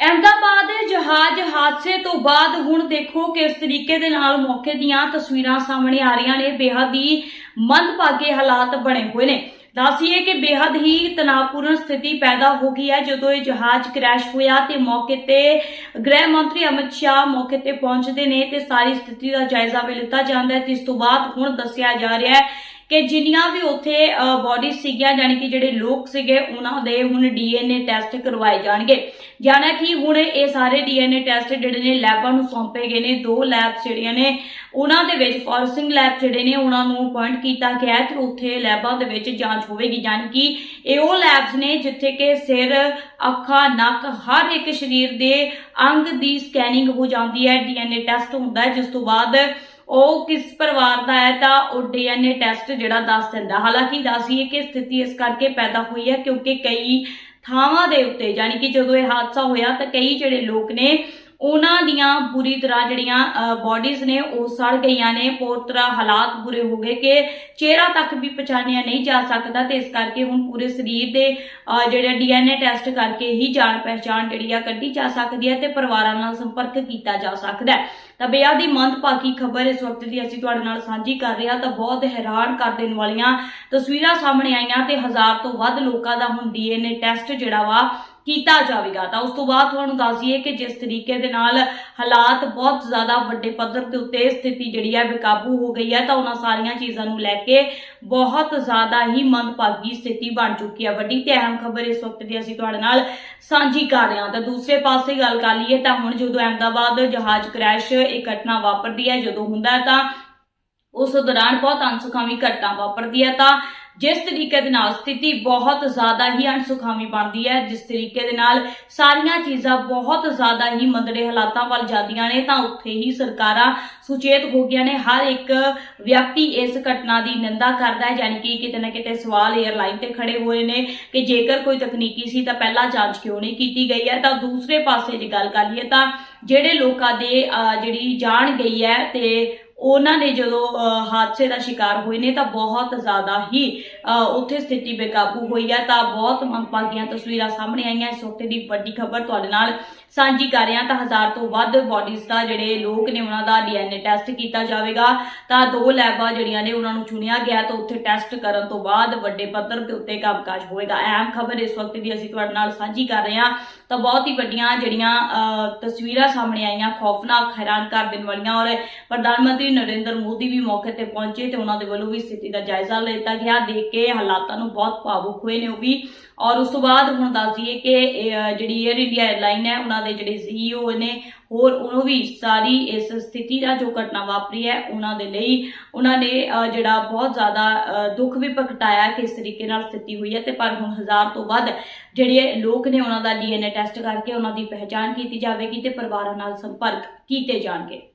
ਅਹਿਮਦਾਬਾਦ ਜਹਾਜ਼ ਹਾਦਸੇ ਤੋਂ ਬਾਅਦ ਹੁਣ ਦੇਖੋ ਕਿਸ ਤਰੀਕੇ ਦੇ ਨਾਲ ਮੌਕੇ ਦੀਆਂ ਤਸਵੀਰਾਂ ਸਾਹਮਣੇ ਆ ਰਹੀਆਂ ਨੇ। ਬੇਹੱਦ ਹੀ ਮੰਦਭਾਗੇ ਹਾਲਾਤ ਬਣੇ ਹੋਏ ਨੇ। ਦੱਸੀਏ ਕਿ ਬੇਹੱਦ ਹੀ ਤਣਾਅਪੂਰਨ ਸਥਿਤੀ ਪੈਦਾ ਹੋ ਗਈ ਹੈ। ਜਦੋਂ ਇਹ ਜਹਾਜ਼ ਕ੍ਰੈਸ਼ ਹੋਇਆ ਤੇ ਮੌਕੇ ਤੇ ਗ੍ਰਹਿ ਮੰਤਰੀ ਅਮਿਤ ਸ਼ਾਹ ਮੌਕੇ ਤੇ ਪਹੁੰਚਦੇ ਨੇ ਤੇ ਸਾਰੀ ਸਥਿਤੀ ਦਾ ਜਾਇਜ਼ਾ ਵੀ ਲਿੱਤਾ ਜਾਂਦਾ ਹੈ। ਤੇ ਇਸ ਤੋਂ ਬਾਅਦ ਹੁਣ ਦੱਸਿਆ ਜਾ ਰਿਹਾ ਹੈ ਕਿ ਜਿੰਨੀਆਂ ਵੀ ਉੱਥੇ ਬਾਡੀ ਸੀਗੀਆਂ ਯਾਨੀ ਕਿ ਜਿਹੜੇ ਲੋਕ ਸੀਗੇ, ਉਹਨਾਂ ਦੇ ਹੁਣ ਡੀਐਨਏ ਟੈਸਟ ਕਰਵਾਏ ਜਾਣਗੇ। ਜਾਣਾ ਕਿ ਹੁਣ ਇਹ ਸਾਰੇ ਡੀਐਨਏ ਟੈਸਟ ਜਿਹੜੇ ਨੇ ਲੈਬਾਂ ਨੂੰ ਸੌਂਪੇ ਗਏ ਨੇ, ਦੋ ਲੈਬਸ ਜਿਹੜੀਆਂ ਨੇ, ਉਹਨਾਂ ਦੇ ਵਿੱਚ ਫੋਰਸਿੰਗ ਲੈਬ ਜਿਹੜੇ ਨੇ, ਉਹਨਾਂ ਨੂੰ ਅਪਾਇੰਟ ਕੀਤਾ ਗਿਆ ਹੈ, ਤੇ ਉੱਥੇ ਲੈਬਾਂ ਦੇ ਵਿੱਚ ਜਾਂਚ ਹੋਵੇਗੀ। ਯਾਨੀ ਕਿ ਇਹ ਉਹ ਲੈਬਸ ਨੇ ਜਿੱਥੇ ਕਿ ਸਿਰ, ਅੱਖਾਂ, ਨੱਕ, ਹਰ ਇੱਕ ਸਰੀਰ ਦੇ ਅੰਗ ਦੀ ਸਕੈਨਿੰਗ ਹੋ ਜਾਂਦੀ ਹੈ ਡੀਐਨਏ ਟੈਸਟ ਹੁੰਦਾ ਹੈ, ਜਿਸ ਤੋਂ ਬਾਅਦ ਉਹ ਕਿਸ ਪਰਿਵਾਰ ਦਾ ਹੈ ਤਾਂ ਉਹ ਡੀਐਨਏ ਟੈਸਟ ਜਿਹੜਾ ਦੱਸ ਦਿੰਦਾ। ਹਾਲਾਂਕਿ ਦੱਸੀਏ ਕਿ ਸਥਿਤੀ ਇਸ ਕਰਕੇ ਪੈਦਾ ਹੋਈ ਹੈ ਕਿਉਂਕਿ ਕਈ ਥਾਵਾਂ ਦੇ ਉੱਤੇ ਯਾਨੀ ਕਿ ਜਦੋਂ ਇਹ ਹਾਦਸਾ ਹੋਇਆ ਤਾਂ ਕਈ ਜਿਹੜੇ ਲੋਕ ਨੇ ਉਹਨਾਂ ਦੀਆਂ ਬੁਰੀ ਤਰ੍ਹਾਂ ਜਿਹੜੀਆਂ ਬਾਡੀਜ਼ ਨੇ ਉਹ ਸੜ ਗਈਆਂ ਨੇ। ਪੂਰ ਤਰ੍ਹਾਂ ਹਾਲਾਤ ਬੁਰੇ ਹੋ ਗਏ ਕਿ ਚਿਹਰਾ ਤੱਕ ਵੀ ਪਛਾਣਿਆ ਨਹੀਂ ਜਾ ਸਕਦਾ ਤੇ ਇਸ ਕਰਕੇ ਹੁਣ ਪੂਰੇ ਸਰੀਰ ਦੇ ਅਹ, ਜਿਹੜੇ ਡੀਐਨਏ ਟੈਸਟ ਕਰਕੇ ਹੀ ਜਾਣ ਪਹਿਚਾਣ ਜਿਹੜੀ ਆ ਕੱਢੀ ਜਾ ਸਕਦੀ ਹੈ ਤੇ ਪਰਿਵਾਰਾਂ ਨਾਲ ਸੰਪਰਕ ਕੀਤਾ ਜਾ ਸਕਦਾ ਹੈ। ਤਾਂ ਬੇਅਦ ਦੀ ਮੰਦਭਾਗੀ ਖਬਰ ਇਸ ਵਕਤ ਦੀ ਅਸੀਂ ਤੁਹਾਡੇ ਨਾਲ ਸਾਂਝੀ ਕਰ ਰਹੇ ਹਾਂ ਤਾਂ ਬਹੁਤ ਹੈਰਾਨ ਕਰ ਦੇਣ ਵਾਲੀਆਂ ਤਸਵੀਰਾਂ ਸਾਹਮਣੇ ਆਈਆਂ ਤੇ ਹਜ਼ਾਰ ਤੋਂ ਵੱਧ ਲੋਕਾਂ ਦਾ ਹੁਣ ਡੀਐਨਏ ਟੈਸਟ ਜਿਹੜਾ ਵਾ ਕੀਤਾ ਜਾਵੇਗਾ। ਤਾਂ ਉਸ ਤੋਂ ਬਾਅਦ ਤੁਹਾਨੂੰ ਦੱਸ ਦਈਏ ਕਿ ਜਿਸ ਤਰੀਕੇ ਦੇ ਨਾਲ ਹਾਲਾਤ ਬਹੁਤ ਜ਼ਿਆਦਾ ਵੱਡੇ ਪੱਧਰ ਦੇ ਉੱਤੇ ਸਥਿਤੀ ਜਿਹੜੀ ਹੈ ਬੇਕਾਬੂ ਹੋ ਗਈ ਹੈ, ਤਾਂ ਉਹਨਾਂ ਸਾਰੀਆਂ ਚੀਜ਼ਾਂ ਨੂੰ ਲੈ ਕੇ ਬਹੁਤ ਜ਼ਿਆਦਾ ਹੀ ਮੰਦਭਾਗੀ ਸਥਿਤੀ ਬਣ ਚੁੱਕੀ ਹੈ। ਵੱਡੀ ਤੇ ਅਹਿਮ ਖਬਰ ਇਸ ਵਕਤ ਦੀ ਅਸੀਂ ਤੁਹਾਡੇ ਨਾਲ ਸਾਂਝੀ ਕਰ ਰਹੇ ਹਾਂ। ਤਾਂ ਦੂਸਰੇ ਪਾਸੇ ਗੱਲ ਕਰ ਲਈਏ ਤਾਂ ਹੁਣ ਜਦੋਂ ਅਹਿਮਦਾਬਾਦ ਜਹਾਜ਼ ਕ੍ਰੈਸ਼ ਇਹ ਘਟਨਾ ਵਾਪਰਦੀ ਹੈ, ਜਦੋਂ ਹੁੰਦਾ ਹੈ ਤਾਂ ਉਸ ਦੌਰਾਨ ਬਹੁਤ ਅਣਸੁਖਾਵੀ ਘਟਨਾ ਵਾਪਰਦੀ ਹੈ ਤਾਂ ਜਿਸ ਤਰੀਕੇ ਦੇ ਨਾਲ ਸਥਿਤੀ ਬਹੁਤ ਜ਼ਿਆਦਾ ਹੀ ਅਣਸੁਖਾਵੀ ਬਣਦੀ ਹੈ, ਜਿਸ ਤਰੀਕੇ ਦੇ ਨਾਲ ਸਾਰੀਆਂ ਚੀਜ਼ਾਂ ਬਹੁਤ ਜ਼ਿਆਦਾ ਹੀ ਮੰਦੜੇ ਹਾਲਾਤਾਂ ਵੱਲ ਜਾਂਦੀਆਂ ਨੇ, ਤਾਂ ਉੱਥੇ ਹੀ ਸਰਕਾਰਾਂ ਸੁਚੇਤ ਹੋ ਗਈਆਂ ਨੇ। ਹਰ ਇੱਕ ਵਿਅਕਤੀ ਇਸ ਘਟਨਾ ਦੀ ਨਿੰਦਾ ਕਰਦਾ ਹੈ, ਯਾਨੀ ਕਿ ਕਿਤੇ ਨਾ ਕਿਤੇ ਸਵਾਲ 에ਅਰਲਾਈਨ ਤੇ ਖੜੇ ਹੋਏ ਨੇ ਕਿ ਜੇਕਰ ਕੋਈ ਤਕਨੀਕੀ ਸੀ ਤਾਂ ਪਹਿਲਾਂ ਜਾਂਚ ਕਿਉਂ ਨਹੀਂ ਕੀਤੀ ਗਈ ਹੈ। ਤਾਂ ਦੂਸਰੇ ਪਾਸੇ ਜੇ ਗੱਲ ਕਰ ਲਈਏ ਤਾਂ ਜਿਹੜੇ ਲੋਕਾਂ ਦੇ ਜਿਹੜੀ ਜਾਣ ਗਈ ਹੈ ਤੇ ਉਹਨਾਂ ਨੇ ਜਦੋਂ ਹਾਦਸੇ ਦਾ ਸ਼ਿਕਾਰ ਹੋਏ ਨੇ ਤਾਂ ਬਹੁਤ ਜ਼ਿਆਦਾ ਹੀ ਉੱਥੇ ਸਥਿਤੀ ਬੇਕਾਬੂ ਹੋਈ ਹੈ ਤਾਂ ਬਹੁਤ ਮੰਦਭਾਗੀਆਂ ਤਸਵੀਰਾਂ ਸਾਹਮਣੇ ਆਈਆਂ। ਇਸ ਵਕਤ ਦੀ ਵੱਡੀ ਖਬਰ ਤੁਹਾਡੇ ਨਾਲ ਸਾਂਝੀ ਕਰ ਰਿਹਾ ਤਾਂ ਹਜ਼ਾਰ ਤੋਂ ਵੱਧ ਬਾਡੀਜ਼ ਦਾ ਜਿਹੜੇ ਲੋਕ ਨੇ ਉਹਨਾਂ ਦਾ ਡੀਐਨਏ ਟੈਸਟ ਕੀਤਾ ਜਾਵੇਗਾ। ਤਾਂ ਦੋ ਲੈਬਾਂ ਜਿਹੜੀਆਂ ਨੇ ਉਹਨਾਂ ਨੂੰ ਚੁਣਿਆ ਗਿਆ ਤਾਂ ਉੱਥੇ ਟੈਸਟ ਕਰਨ ਤੋਂ ਬਾਅਦ ਵੱਡੇ ਪੱਧਰ ਦੇ ਉੱਤੇ ਕੰਮਕਾਜ ਹੋਵੇਗਾ ਅਹਿਮ ਖਬਰ ਇਸ ਵਕਤ ਦੀ ਅਸੀਂ ਤੁਹਾਡੇ ਨਾਲ ਸਾਂਝੀ ਕਰ ਰਹੇ ਹਾਂ। ਤਾਂ ਬਹੁਤ ਹੀ ਵੱਡੀਆਂ ਜਿਹੜੀਆਂ ਤਸਵੀਰਾਂ ਸਾਹਮਣੇ ਆਈਆਂ, ਖੌਫਨਾਕ ਹੈਰਾਨ ਕਰ ਦੇਣ ਵਾਲੀਆਂ ਔਰ ਪ੍ਰਧਾਨ ਮੰਤਰੀ ਨਰਿੰਦਰ ਮੋਦੀ ਵੀ ਮੌਕੇ ਤੇ ਪਹੁੰਚੇ ਤੇ ਉਹਨਾਂ ਦੇ ਵੱਲੋਂ ਵੀ ਸਥਿਤੀ ਦਾ ਜਾਇਜ਼ਾ ਲਿੱਤਾ ਗਿਆ। ਦੇਖ ਕੇ ਹਾਲਾਤਾਂ ਨੂੰ ਬਹੁਤ ਭਾਵੁਕ ਹੋਏ ਨੇ ਉਹ ਵੀ। ਔਰ ਉਸ ਤੋਂ ਬਾਅਦ ਹੁਣ ਦੱਸ ਦਈਏ ਕਿ ਜਿਹੜੀ 에ਅਰ ਇੰਡੀਆ 에ਅਰਲਾਈਨ ਹੈ, ਉਹਨਾਂ ਦੇ ਜਿਹੜੇ ਸੀਈਓ ਨੇ ਹੋਰ ਉਹਨੂੰ ਵੀ ਸਾਰੀ ਇਸ ਸਥਿਤੀ ਦਾ ਜੋ ਘਟਨਾ ਵਾਪਰੀ ਹੈ, ਉਹਨਾਂ ਦੇ ਲਈ ਉਹਨਾਂ ਨੇ ਜਿਹੜਾ ਬਹੁਤ ਜ਼ਿਆਦਾ ਦੁੱਖ ਵੀ ਪ੍ਰਗਟਾਇਆ ਕਿ ਇਸ ਤਰੀਕੇ ਨਾਲ ਸਥਿਤੀ ਹੋਈ ਹੈ ਤੇ ਪਰ ਹੁਣ ਹਜ਼ਾਰ ਤੋਂ ਵੱਧ ਜਿਹੜੇ ਲੋਕ ਨੇ ਉਹਨਾਂ ਦਾ ਡੀਐਨਏ ਟੈਸਟ ਕਰਕੇ ਉਹਨਾਂ ਦੀ ਪਹਿਚਾਣ ਕੀਤੀ ਜਾਵੇਗੀ ਤੇ ਪਰਿਵਾਰਾਂ ਨਾਲ ਸੰਪਰਕ ਕੀਤੇ ਜਾਣਗੇ।